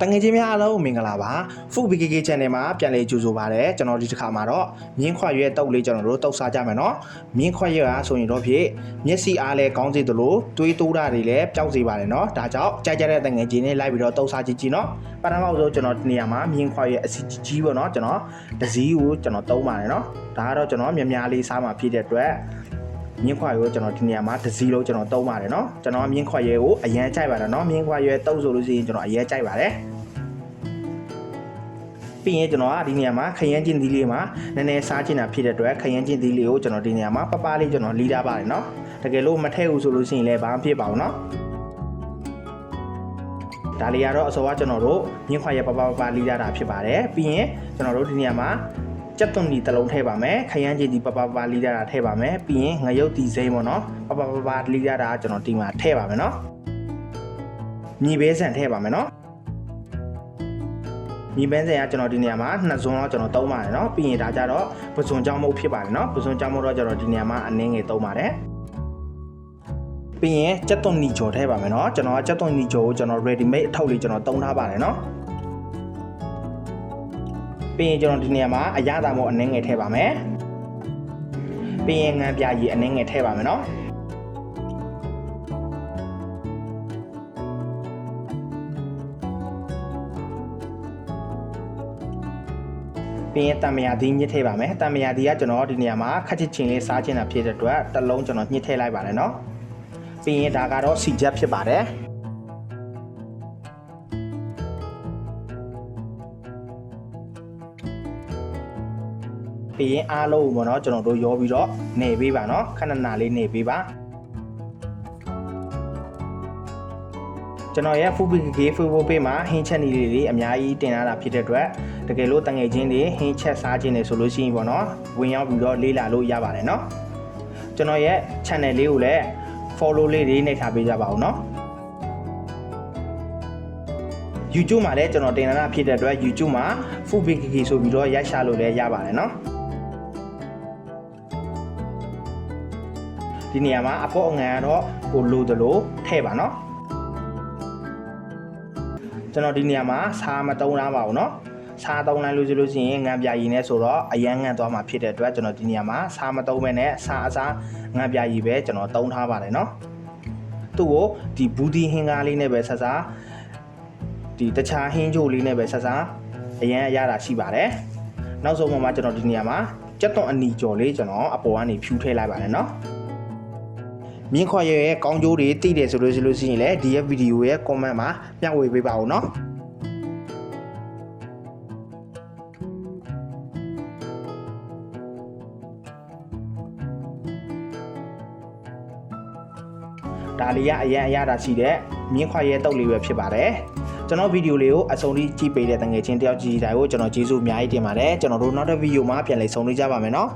တငယ်ချင်းများအားလုံးမင်္ဂလာပါ Food BKK Channel မှာပြန်လည်ကြိုဆိုပါရစေကျွန်တော်ဒီတစ်ခါမှာတော့မြင်းခွက်ရွက်တုပ်လေးကျွန်တော်တို့တုပ်စားကြမယ်နော်မြင်းခွက်ရွက်ကဆိုရင်တော့ဖြစ်မျက်စိအားလည်းကောင်းစေသလိုတွေးတိုးတာတွေလည်းပျောက်စေပါတယ်နော်ဒါကြောင့်ကြိုက်ကြတဲ့တငယ်ချင်းတွေလိုက်ပြီးတော့တုပ်စားကြည့်ကြည့်နော်ပထမဆုံးကျွန်တော်ဒီနေရာမှာမြင်းခွက်ရွက်အစီကြီးကြီးပေါ့နော်ကျွန်တော်ဒစည်းကိုကျွန်တော်တုံးပါတယ်နော်ဒါကတော့ကျွန်တော်မြများလေးစားမှာဖြစ်တဲ့အတွက် မြင်းခွာရဲကိုကျွန်တော်ဒီနေရာမှာတစ်စီးလုံးကျွန်တော်တုံးပါတယ်เนาะကျွန်တော်မြင်းခွာရဲကိုအရန်ကြိုက်ပါတယ်เนาะမြင်းခွာရဲတုံးဆိုလို့ရှိရင်ကျွန်တော်အရန်ကြိုက်ပါတယ်ပြီးရင်ကျွန်တော်ကဒီနေရာမှာခရမ်းကျင်းသီးလေးမှာနည်းနည်းစားချင်တာဖြစ်တဲ့အတွက်ခရမ်းကျင်းသီးလေးကိုကျွန်တော်ဒီနေရာမှာပပလေးကျွန်တော်လီးထားပါတယ်เนาะတကယ်လို့မထည့်ဘူးဆိုလို့ရှိရင်လည်းဘာမှဖြစ်ပါဘူးเนาะဒါလေးကတော့အစောကကျွန်တော်တို့မြင်းခွာရဲပပပပလီးထားတာဖြစ်ပါတယ်ပြီးရင်ကျွန်တော်တို့ဒီနေရာမှာ ကြက်သွန်ဒီတစ်လုံးထည့်ပါမယ်ခရမ်းချင်ဒီပပပလီရတာထည့်ပါမယ်ပြီးရင်ငရုတ်ဒီစိမ်းပေါ့နော်ပပပပလီရတာကျွန်တော်ဒီမှာထည့်ပါမယ်နော်ညီဘဲဆန်ထည့်ပါမယ်နော်ညီဘဲဆန်ကကျွန်တော်ဒီနေရာမှာနှစ်စွန်းတော့ကျွန်တော်သုံးပါတယ်နော်ပြီးရင်ဒါကြတော့ပစွန်ကြောင်းမုတ်ဖြစ်ပါတယ်နော်ပစွန်ကြောင်းမုတ်တော့ကျွန်တော်ဒီနေရာမှာအနည်းငယ်သုံးပါတယ်ပြီးရင်ကြက်သွန်နီဂျော်ထည့်ပါမယ်နော်ကျွန်တော်ကကြက်သွန်နီဂျော်ကိုကျွန်တော် ready made အထုပ်လေးကျွန်တော်သုံးထားပါတယ်နော် ပြီးရင်ကျွန်တော်ဒီနေရာမှာအရသာမို့အနှင်းငယ်ထည့်ပါမယ်ပြီးရင်ငံပြာရည်အနှင်းငယ်ထည့်ပါမယ်နော်ပြီးရင်တံမယာသီးညှစ်ထည့်ပါမယ်တံမယာသီးကကျွန်တော်ဒီနေရာမှာခက်ချစ်ချင်းလေးစားချင်တာဖြစ်တဲ့အတွက်တစ်လုံးကျွန်တော်ညှစ်ထည့်လိုက်ပါတယ်နော်ပြီးရင်ဒါကတော့စီချက်ဖြစ်ပါတယ် ပြီးရင်အားလုံးပေါ့နော်ကျွန်တော်တို့ရောပြီးတော့နေပေးပါနော်ခဏနာလေးနေပေးပါကျွန်တော်ရဲ့ FBK Facebook page မှာဟင်းချက်နေလေးတွေအများကြီးတင်လာတာဖြစ်တဲ့အတွက်တကယ်လို့တငယ်ချင်းတွေဟင်းချက်စားခြင်းတွေဆိုလို့ရှိရင်ပေါ့နော်ဝင်ရောက်ပြီးတော့လေ့လာလို့ရပါတယ်နော်ကျွန်တော်ရဲ့ channel လေးကိုလည်း follow လေးတွေနှိပ်ထားပေးကြပါဦးနော် YouTube မှာလည်းကျွန်တော်တင်လာတာဖြစ်တဲ့အတွက် YouTube မှာ FBK ဆိုပြီးတော့ရိုက်ရှာလို့လည်းရပါတယ်နော် ဒီနေရာမှာအဖို့အငန်ကတော့ဟိုလိုသလိုထည့်ပါနော်ကျွန်တော်ဒီနေရာမှာစားမတုံးတာပါဘူးနော်စားသုံးလိုက်လို့ဆိုလို့ရှိရင်ငံပြာရည်နဲ့ဆိုတော့အရန်ငံသွားမှာဖြစ်တဲ့အတွက်ကျွန်တော်ဒီနေရာမှာစားမသုံးပဲနဲ့စားအစားငံပြာရည်ပဲကျွန်တော်သုံးထားပါတယ်နော်သူ့ကိုဒီဘူဒီဟင်ကားလေးနဲ့ပဲဆက်စားဒီတခြားဟင်းချိုလေးနဲ့ပဲဆက်စားအရန်ရတာရှိပါတယ်နောက်ဆုံးမှကျွန်တော်ဒီနေရာမှာကြက်သွန်အနီကျော်လေးကျွန်တော်အပေါ်ကနေဖြူထည့်လိုက်ပါတယ်နော် မြင်းခွာရရဲ့ကောင်းကျိုးတွေသိတယ်ဆိုလို့ရှိလို့ရှိရင်လည်းဒီရဲ့ဗီဒီယိုရဲ့ comment မှာမျှဝေပေးပါဦးနော်ဒါလေးကအရင်အရတာရှိတဲ့မြင်းခွာရဲတုတ်လေးပဲဖြစ်ပါတယ်ကျွန်တော်ဗီဒီယိုလေးကိုအဆုံးထိကြည့်ပေးတဲ့တငယ်ချင်းတယောက်ကြီးတိုင်းကိုကျွန်တော်ကျေးဇူးအများကြီးတင်ပါတယ်ကျွန်တော်တို့နောက်တဲ့ဗီဒီယိုမှာပြန်လည်ဆုံတွေ့ကြပါမယ်နော်